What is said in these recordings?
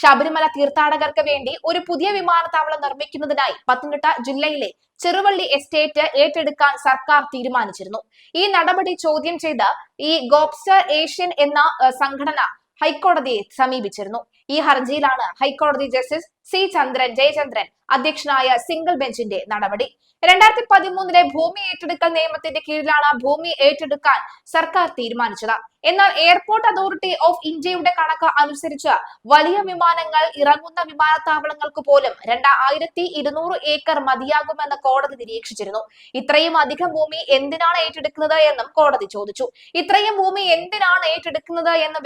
ശബരിമല തീർത്ഥാടകർക്ക് വേണ്ടി ഒരു പുതിയ വിമാനത്താവളം നിർമ്മിക്കുന്നതിനായി പത്തനംതിട്ട ജില്ലയിലെ ചെറുവള്ളി എസ്റ്റേറ്റ് ഏറ്റെടുക്കാൻ സർക്കാർ തീരുമാനിച്ചിരുന്നു. ഈ നടപടി ചോദ്യം ചെയ്ത് ഈ ഗോപ്സ്റ്റർ ഏഷ്യൻ എന്ന സംഘടന ഹൈക്കോടതിയെ സമീപിച്ചിരുന്നു. ഈ ഹർജിയിലാണ് ഹൈക്കോടതി ജസ്റ്റിസ് സി ചന്ദ്രൻ ജയചന്ദ്രൻ അധ്യക്ഷനായ സിംഗിൾ ബെഞ്ചിന്റെ നടപടി. രണ്ടായിരത്തി പതിമൂന്നിലെ ഭൂമി ഏറ്റെടുക്കൽ നിയമത്തിന്റെ കീഴിലാണ് ഭൂമി ഏറ്റെടുക്കാൻ സർക്കാർ തീരുമാനിച്ചത്. എന്നാൽ എയർപോർട്ട് അതോറിറ്റി ഓഫ് ഇന്ത്യയുടെ കണക്ക് അനുസരിച്ച് വലിയ വിമാനങ്ങൾ ഇറങ്ങുന്ന വിമാനത്താവളങ്ങൾക്ക് പോലും രണ്ടായിരത്തി ഇരുന്നൂറ് ഏക്കർ മതിയാകുമെന്ന് കോടതി നിരീക്ഷിച്ചിരുന്നു. ഇത്രയും അധികം ഭൂമി എന്തിനാണ് ഏറ്റെടുക്കുന്നത് എന്നും കോടതി ചോദിച്ചു. ഇത്രയും ഭൂമി എന്തിനാണ് ഏറ്റെടുക്കുന്നത് എന്ന്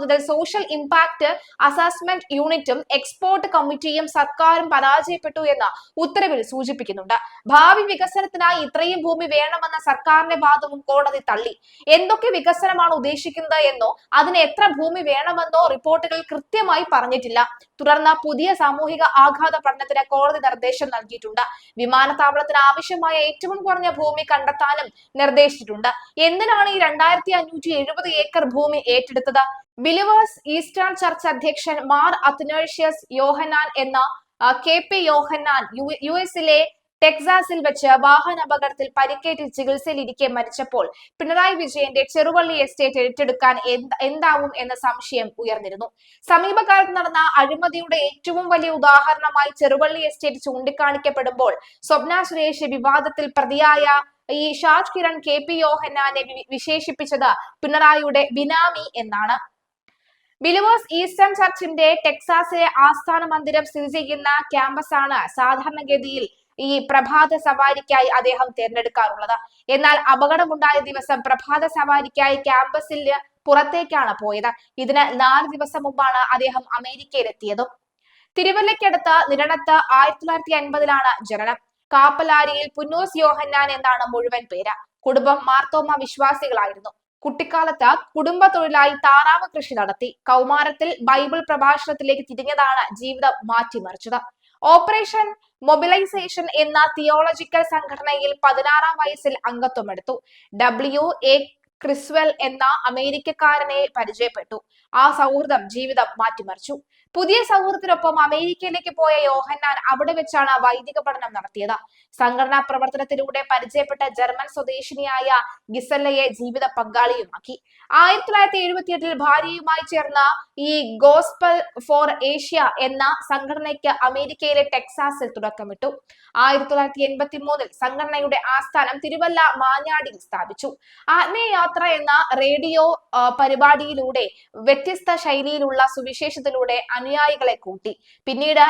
വ്യക്തമാക്കുന്നതിൽ സോഷ്യൽ ഇമ്പാക്ട് അസസ്മെന്റ് യൂണിറ്റും എക്സ്പോർട്ട് കമ്മിറ്റിയും സർക്കാരും പരാജയപ്പെട്ടു എന്ന ഉത്തരവിൽ സൂചിപ്പിക്കുന്നുണ്ട്. ഭാവി വികസനത്തിനായി ഇത്രയും ഭൂമി വേണമെന്ന സർക്കാരിന്റെ വാദവും കോടതി തള്ളി. എന്തൊക്കെ വികസനമാണ് ഉദ്ദേശിക്കുന്നത് എന്നോ അതിന് എത്ര ഭൂമി വേണമെന്നോ റിപ്പോർട്ടുകൾ കൃത്യമായി പറഞ്ഞിട്ടില്ല. തുടർന്ന് പുതിയ സാമൂഹിക ആഘാത പഠനത്തിന് കോടതി നിർദ്ദേശം നൽകിയിട്ടുണ്ട്. വിമാനത്താവളത്തിന് ആവശ്യമായ ഏറ്റവും കുറഞ്ഞ ഭൂമി കണ്ടെത്താനും നിർദ്ദേശിച്ചിട്ടുണ്ട്. എന്തിനാണ് ഈ രണ്ടായിരത്തി അഞ്ഞൂറ്റി ഏക്കർ ഭൂമി ഏറ്റെടുത്തത്? ബിലിവേഴ്സ് ഈസ്റ്റേൺ ചർച്ച് അധ്യക്ഷൻ മാർ അത്നേഷ്യസ് യോഹനാൻ എന്ന കെ പി യോഹന്നാൻ യു- എസിലെ ടെക്സാസിൽ വെച്ച് വാഹന അപകടത്തിൽ പരിക്കേറ്റ് ചികിത്സയിലിരിക്കെ മരിച്ചപ്പോൾ പിണറായി വിജയന്റെ ചെറുവള്ളി എസ്റ്റേറ്റ് ഏറ്റെടുക്കാൻ എന്ത് എന്താവും എന്ന സംശയം ഉയർന്നിരുന്നു. സമീപകാലത്ത് നടന്ന അഴിമതിയുടെ ഏറ്റവും വലിയ ഉദാഹരണമായി ചെറുവള്ളി എസ്റ്റേറ്റ് ചൂണ്ടിക്കാണിക്കപ്പെടുമ്പോൾ സ്വപ്ന സുരേഷ് വിവാദത്തിൽ പ്രതിയായ ഈ ഷാജ് കിരൺ കെ പി യോഹന്നാനെ വിശേഷിപ്പിച്ചത് പിണറായിയുടെ ബിനാമി എന്നാണ്. ബിലിവേഴ്സ് ഈസ്റ്റേൺ ചർച്ചിന്റെ ടെക്സാസിലെ ആസ്ഥാന മന്ദിരം സ്ഥിതി ചെയ്യുന്ന ക്യാമ്പസാണ് സാധാരണഗതിയിൽ ഈ പ്രഭാത സവാരിക്കായി അദ്ദേഹം തിരഞ്ഞെടുക്കാറുള്ളത്. എന്നാൽ അപകടമുണ്ടായ ദിവസം പ്രഭാത സവാരിക്കായി ക്യാമ്പസിൽ പുറത്തേക്കാണ് പോയത്. ഇതിന് നാല് ദിവസം മുമ്പാണ് അദ്ദേഹം അമേരിക്കയിലെത്തിയതും. തിരുവല്ലയ്ക്കടുത്ത് നിരണത്ത് ആയിരത്തി തൊള്ളായിരത്തി അൻപതിലാണ് ജനനം. കാപ്പലാരിയിൽ പുന്നൂസ് യോഹന്നാൻ എന്നാണ് മുഴുവൻ പേര്. കുടുംബം മാർത്തോമ വിശ്വാസികളായിരുന്നു. കുട്ടിക്കാലത്ത് കുടുംബ തൊഴിലായി താറാവ് കൃഷി നടത്തി. കൗമാരത്തിൽ ബൈബിൾ പ്രഭാഷണത്തിലേക്ക് തിരിഞ്ഞതാണ് ജീവിതം മാറ്റിമറിച്ചത്. ഓപ്പറേഷൻ മൊബിലൈസേഷൻ എന്ന തിയോളജിക്കൽ സംഘടനയിൽ പതിനാറാം വയസ്സിൽ അംഗത്വമെടുത്തു ഡബ്ല്യു എ ക്രിസ്വെൽ എന്ന അമേരിക്കക്കാരനെ പരിചയപ്പെട്ടു. ആ സൗഹൃദം ജീവിതം മാറ്റിമറിച്ചു. പുതിയ സൗഹൃദത്തിനൊപ്പം അമേരിക്കയിലേക്ക് പോയ യോഹന്നാൻ അവിടെ വെച്ചാണ് വൈദിക പഠനം നടത്തിയത്. സംഘടനാ പ്രവർത്തനത്തിലൂടെ പരിചയപ്പെട്ട ജർമ്മൻ സ്വദേശിനിയായ ഗിസല്ലയെ ജീവിത പങ്കാളിയുമാക്കി. ആയിരത്തി തൊള്ളായിരത്തി എഴുപത്തി എട്ടിൽ ഭാര്യയുമായി ചേർന്ന ഈ ഗോസ്പൽ ഫോർ ഏഷ്യ എന്ന സംഘടനയ്ക്ക് അമേരിക്കയിലെ ടെക്സാസിൽ തുടക്കമിട്ടു. ആയിരത്തി തൊള്ളായിരത്തി എൺപത്തി മൂന്നിൽ സംഘടനയുടെ ആസ്ഥാനം തിരുവല്ല മാഞ്ഞാടിയിൽ സ്ഥാപിച്ചു. ആത്മീയയാത്ര എന്ന റേഡിയോ പരിപാടിയിലൂടെ വ്യത്യസ്ത ശൈലിയിലുള്ള സുവിശേഷത്തിലൂടെ അനുയായികളെ കൂട്ടി. പിന്നീട്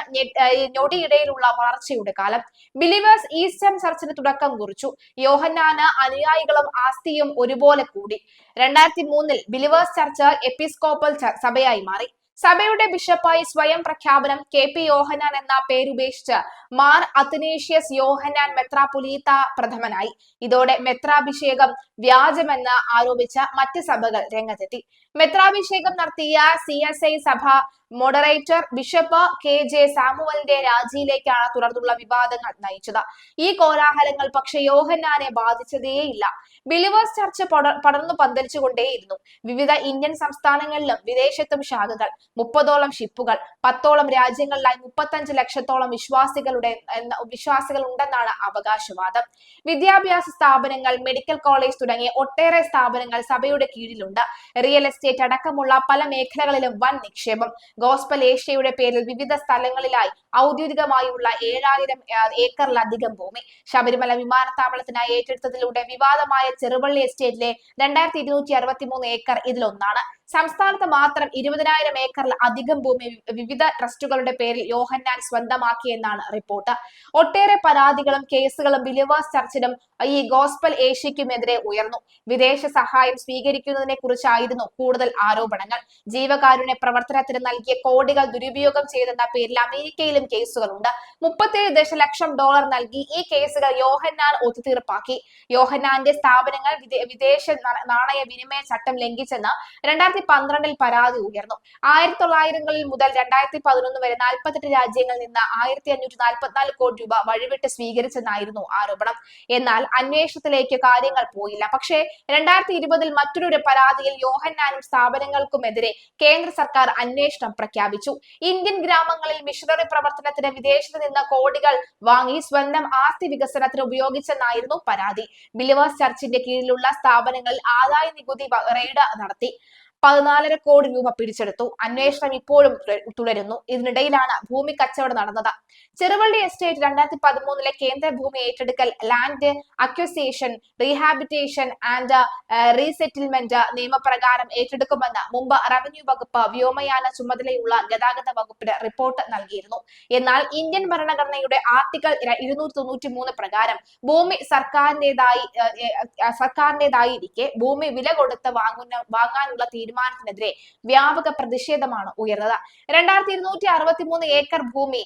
ഞൊടിയിടയിലുള്ള വളർച്ചയുടെ കാലം. ബിലീവേഴ്സ് ഈസ്റ്റേൺ ചർച്ചിന് തുടക്കം കുറിച്ചു. യോഹന്നാന് അനുയായികളും ആസ്തിയും ഒരുപോലെ കൂടി. രണ്ടായിരത്തി മൂന്നിൽ ബിലിവേഴ്സ് ചർച്ച് എപ്പിസ്കോപ്പൽ സഭയായി മാറി. സഭയുടെ ബിഷപ്പായി സ്വയം പ്രഖ്യാപനം കെ പി യോഹനാൻ എന്ന പേരുപേക്ഷിച്ച് മാർ അത്തനേഷ്യസ് യോഹനാൻ മെത്രാപൊലീത്ത പ്രഥമനായി. ഇതോടെ മെത്രാഭിഷേകം വ്യാജമെന്ന് ആരോപിച്ച മറ്റ് സഭകൾ രംഗത്തെത്തി. മെത്രാഭിഷേകം നടത്തിയ സി എസ് ഐ സഭ മോഡറേറ്റർ ബിഷപ്പ് കെ ജെ സാമുവലിന്റെ രാജിയിലേക്കാണ് തുടർന്നുള്ള വിവാദങ്ങൾ നയിച്ചത്. ഈ കോലാഹലങ്ങൾ പക്ഷെ യോഹന്നാനെ ബാധിച്ചതേയില്ല. ബിലിവേഴ്സ് ചർച്ച പടർന്നു പന്തലിച്ചുകൊണ്ടേയിരുന്നു. വിവിധ ഇന്ത്യൻ സംസ്ഥാനങ്ങളിലും വിദേശത്തും ശാഖകൾ മുപ്പതോളം ഷിപ്പുകൾ പത്തോളം രാജ്യങ്ങളിലായി മുപ്പത്തഞ്ച് ലക്ഷത്തോളം വിശ്വാസികളുടെ വിശ്വാസികൾ ഉണ്ടെന്നാണ് അവകാശവാദം. വിദ്യാഭ്യാസ സ്ഥാപനങ്ങൾ മെഡിക്കൽ കോളേജ് തുടങ്ങിയ ഒട്ടേറെ സ്ഥാപനങ്ങൾ സഭയുടെ കീഴിലുണ്ട്. റിയൽ എസ്റ്റേറ്റ് അടക്കമുള്ള പല മേഖലകളിലും വൻ നിക്ഷേപം. ഗോസ്പൽ ഏഷ്യയുടെ പേരിൽ വിവിധ സ്ഥലങ്ങളിലായി ഔദ്യോഗികമായുള്ള ഏഴായിരം ഏക്കറിലധികം ഭൂമി. ശബരിമല വിമാനത്താവളത്തിനായി ഏറ്റെടുത്തതിലൂടെ വിവാദമായ ചെറുവള്ളി എസ്റ്റേറ്റിലെ രണ്ടായിരത്തി ഇരുന്നൂറ്റി അറുപത്തി മൂന്ന് ഏക്കർ ഇതിലൊന്നാണ്. സംസ്ഥാനത്ത് മാത്രം ഇരുപതിനായിരം ഏക്കറിൽ അധികം ഭൂമി വിവിധ ട്രസ്റ്റുകളുടെ പേരിൽ യോഹന്നാൻ സ്വന്തമാക്കിയെന്നാണ് റിപ്പോർട്ട്. ഒട്ടേറെ പരാതികളും കേസുകളും ബിലിവേഴ്സ് ചർച്ചിലും ഈ ഗോസ്പൽ ഏഷ്യയ്ക്കുമെതിരെ ഉയർന്നു. വിദേശ സഹായം സ്വീകരിക്കുന്നതിനെ കുറിച്ചായിരുന്നു കൂടുതൽ ആരോപണങ്ങൾ. ജീവകാരുണ്യ പ്രവർത്തനത്തിന് നൽകിയ കോടികൾ ദുരുപയോഗം ചെയ്തെന്ന പേരിൽ അമേരിക്കയിലും കേസുകളുണ്ട്. മുപ്പത്തേഴ് ദശലക്ഷം ഡോളർ നൽകി ഈ കേസുകൾ യോഹന്നാൻ ഒത്തുതീർപ്പാക്കി. യോഹന്നാന്റെ സ്ഥാപനങ്ങൾ വിദേശ നാണയ വിനിമയ ചട്ടം ലംഘിച്ചെന്ന് രണ്ടായിരത്തി പന്ത്രണ്ടിൽ പരാതി ഉയർന്നു. ആയിരത്തി തൊള്ളായിരങ്ങളിൽ മുതൽ രണ്ടായിരത്തി പതിനൊന്ന് വരെ നാൽപ്പത്തെട്ട് രാജ്യങ്ങളിൽ നിന്ന് ആയിരത്തി അഞ്ഞൂറ്റി നാൽപ്പത്തിനാല് കോടി രൂപ വഴിവിട്ട് സ്വീകരിച്ചെന്നായിരുന്നു ആരോപണം. എന്നാൽ അന്വേഷണത്തിലേക്ക് കാര്യങ്ങൾ പോയില്ല. പക്ഷേ രണ്ടായിരത്തി ഇരുപതിൽ മറ്റൊരു പരാതിയിൽ യോഹന്നാനും സ്ഥാപനങ്ങൾക്കുമെതിരെ കേന്ദ്ര സർക്കാർ അന്വേഷണം പ്രഖ്യാപിച്ചു. ഇന്ത്യൻ ഗ്രാമങ്ങളിൽ മിഷണറി പ്രവർത്തനത്തിന് വിദേശത്ത് നിന്ന് കോടികൾ വാങ്ങി സ്വന്തം ആസ്തി വികസനത്തിന് ഉപയോഗിച്ചെന്നായിരുന്നു പരാതി. ബിലിവേഴ്സ് ചർച്ചിന്റെ കീഴിലുള്ള സ്ഥാപനങ്ങളിൽ ആദായ നികുതി റെയ്ഡ് നടത്തി. പതിനാലര കോടി രൂപ പിടിച്ചെടുത്തു. അന്വേഷണം ഇപ്പോഴും തുടരുന്നു. ഇതിനിടയിലാണ് ഭൂമി കച്ചവടം നടന്നത്. ചെറുവള്ളി എസ്റ്റേറ്റ് രണ്ടായിരത്തി പതിമൂന്നിലെ കേന്ദ്ര ഭൂമി ഏറ്റെടുക്കൽ land acquisition rehabilitation and resettlement നിയമപ്രകാരം ഏറ്റെടുക്കുമെന്ന് മുമ്പ് റവന്യൂ വകുപ്പ് വ്യോമയാന ചുമതലയുള്ള ഗതാഗത വകുപ്പിന് റിപ്പോർട്ട് നൽകിയിരുന്നു. എന്നാൽ ഇന്ത്യൻ ഭരണഘടനയുടെ ആർട്ടിക്കൽ ഇരുന്നൂറ്റി തൊണ്ണൂറ്റി മൂന്ന് പ്രകാരം ഭൂമി ഏഹ്, സർക്കാരിന്റേതായിരിക്കെ ഭൂമി വില കൊടുത്ത് വാങ്ങുന്ന വാങ്ങാനുള്ള തീരുമാനത്തിനെതിരെ വ്യാപക പ്രതിഷേധമാണ് ഉയർന്നത്. രണ്ടായിരത്തി ഇരുന്നൂറ്റി അറുപത്തി മൂന്ന് ഏക്കർ ഭൂമി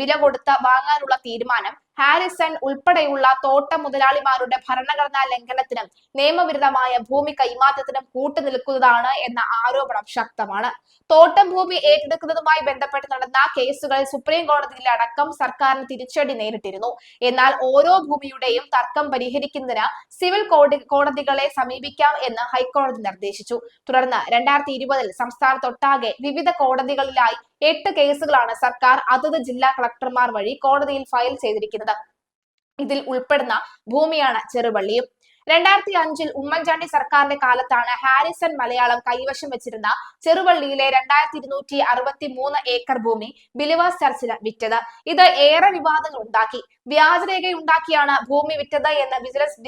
വില കൊടുത്ത് വാങ്ങാനുള്ള തീരുമാനം ഹാരിസൺ ഉൾപ്പെടെയുള്ള തോട്ട മുതലാളിമാരുടെ ഭരണഘടനാ ലംഘനത്തിനും നിയമവിരുദ്ധമായ ഭൂമി കൈമാറ്റത്തിനും കൂട്ടുനിൽക്കുന്നതാണ് എന്ന ആരോപണം ശക്തമാണ്. തോട്ടം ഭൂമി ഏറ്റെടുക്കുന്നതുമായി ബന്ധപ്പെട്ട് നടന്ന കേസുകളിൽ സുപ്രീം കോടതിയിൽ അടക്കം സർക്കാരിന് തിരിച്ചടി നേരിട്ടിരുന്നു. എന്നാൽ ഓരോ ഭൂമിയുടെയും തർക്കം പരിഹരിക്കുന്നതിന് സിവിൽ കോടതി കോടതികളെ സമീപിക്കാം എന്ന് ഹൈക്കോടതി നിർദ്ദേശിച്ചു. തുടർന്ന് രണ്ടായിരത്തി ഇരുപതിൽ സംസ്ഥാനത്തൊട്ടാകെ വിവിധ കോടതികളിലായി എട്ട് കേസുകളാണ് സർക്കാർ അതത് ജില്ലാ കളക്ടർമാർ വഴി കോടതിയിൽ ഫയൽ ചെയ്തിരിക്കുന്നത്. ഇതിൽ ഉൾപ്പെടുന്ന ഭൂമിയാണ് ചെറുവള്ളിയും രണ്ടായിരത്തി അഞ്ചിൽ ഉമ്മൻചാണ്ടി സർക്കാരിന്റെ കാലത്താണ് ഹാരിസൺ മലയാളം കൈവശം വെച്ചിരുന്ന ചെറുവള്ളിയിലെ രണ്ടായിരത്തി ഇരുന്നൂറ്റി അറുപത്തി മൂന്ന് ഏക്കർ ഭൂമി ബിലിവാസ് ചർച്ചിന് വിറ്റത്. ഇത് ഏറെ വിവാദങ്ങൾ ഉണ്ടാക്കി. വ്യാജരേഖ ഉണ്ടാക്കിയാണ് ഭൂമി വിറ്റത് എന്ന് വിജിലൻസ്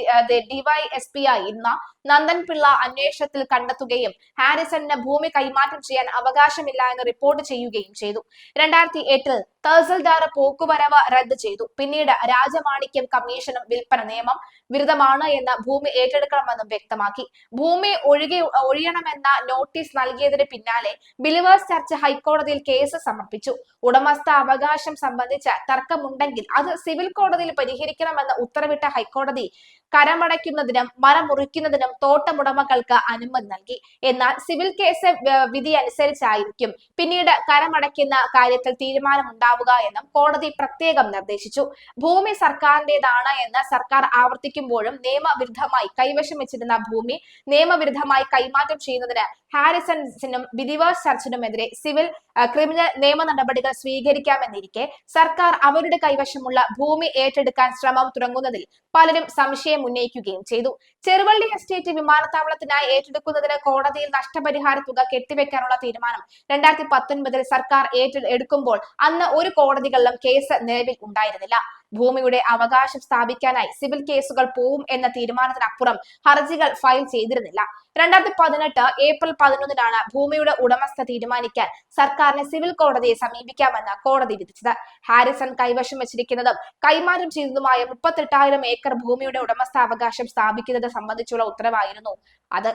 ഡിവൈ എസ് പി ആയിരുന്ന നന്ദൻ പിള്ള അന്വേഷണത്തിൽ കണ്ടെത്തുകയും ഹാരിസണിന് ഭൂമി കൈമാറ്റം ചെയ്യാൻ അവകാശമില്ല എന്ന് റിപ്പോർട്ട് ചെയ്യുകയും ചെയ്തു. രണ്ടായിരത്തി എട്ടിൽ തഹസിൽദാർ പോക്കുവരവ് റദ്ദ് ചെയ്തു. പിന്നീട് രാജമാണിക്യം കമ്മീഷനും വിൽപ്പന നിയമം വിരുദ്ധമാണ് എന്ന് ഭൂമി ഏറ്റെടുക്കണമെന്നും വ്യക്തമാക്കി. ഭൂമി ഒഴികെ ഒഴിയണമെന്ന നോട്ടീസ് നൽകിയതിന് പിന്നാലെ ബിലിവേഴ്സ് ചർച്ച് ഹൈക്കോടതിയിൽ കേസ് സമർപ്പിച്ചു. ഉടമസ്ഥ അവകാശം സംബന്ധിച്ച തർക്കമുണ്ടെങ്കിൽ അത് സിവിൽ കോടതിയിൽ പരിഹരിക്കണമെന്ന് ഉത്തരവിട്ട ഹൈക്കോടതി കരമടയ്ക്കുന്നതിനും മരം മുറിക്കുന്നതിനും തോട്ടമുടമകൾക്ക് അനുമതി നൽകി. എന്നാൽ സിവിൽ കേസ് വിധി അനുസരിച്ചായിരിക്കും പിന്നീട് കരമടയ്ക്കുന്ന കാര്യത്തിൽ തീരുമാനമുണ്ടാവുക എന്നും കോടതി പ്രത്യേകം നിർദ്ദേശിച്ചു. ഭൂമി സർക്കാരിന്റേതാണ് എന്ന് സർക്കാർ ആവർത്തിക്കുമ്പോഴും നിയമവിരുദ്ധമായി കൈവശം വെച്ചിരുന്ന ഭൂമി നിയമവിരുദ്ധമായി കൈമാറ്റം ചെയ്യുന്നതിന് ഹാരിസൺസിനും ബിലിവേഴ്സ് ചർച്ചിനുമെതിരെ സിവിൽ ക്രിമിനൽ നിയമ നടപടികൾ സ്വീകരിക്കാമെന്നിരിക്കെ സർക്കാർ അവരുടെ കൈവശമുള്ള ഭൂമി ഏറ്റെടുക്കാൻ ശ്രമം തുടങ്ങുന്നതിൽ പലരും സംശയം ഉന്നയിക്കുകയും ചെയ്തു. ചെറുവള്ളി എസ്റ്റേറ്റ് വിമാനത്താവളത്തിനായി ഏറ്റെടുക്കുന്നതിന് കോടതിയിൽ നഷ്ടപരിഹാര തുക കെട്ടിവെക്കാനുള്ള തീരുമാനം രണ്ടായിരത്തി പത്തൊൻപതിൽ സർക്കാർ ഏറ്റെടുക്കുമ്പോൾ അന്ന് ഒരു കോടതികളിലും കേസ് നിലവിൽ ഉണ്ടായിരുന്നില്ല. ഭൂമിയുടെ അവകാശം സ്ഥാപിക്കാനായി സിവിൽ കേസുകൾ പോവും എന്ന തീരുമാനത്തിനപ്പുറം ഹർജികൾ ഫയൽ ചെയ്തിരുന്നില്ല. രണ്ടായിരത്തി പതിനെട്ട് ഏപ്രിൽ പതിനൊന്നിനാണ് ഭൂമിയുടെ ഉടമസ്ഥ തീരുമാനിക്കാൻ സർക്കാരിനെ സിവിൽ കോടതിയെ സമീപിക്കാമെന്ന് കോടതി വിധിച്ചത്. ഹാരിസൺ കൈവശം വെച്ചിരിക്കുന്നതും കൈമാറ്റം ചെയ്തതുമായ മുപ്പത്തെട്ടായിരം ഏക്കർ ഭൂമിയുടെ ഉടമസ്ഥാവകാശം സ്ഥാപിക്കുന്നത് സംബന്ധിച്ചുള്ള ഉത്തരവായിരുന്നു അത്.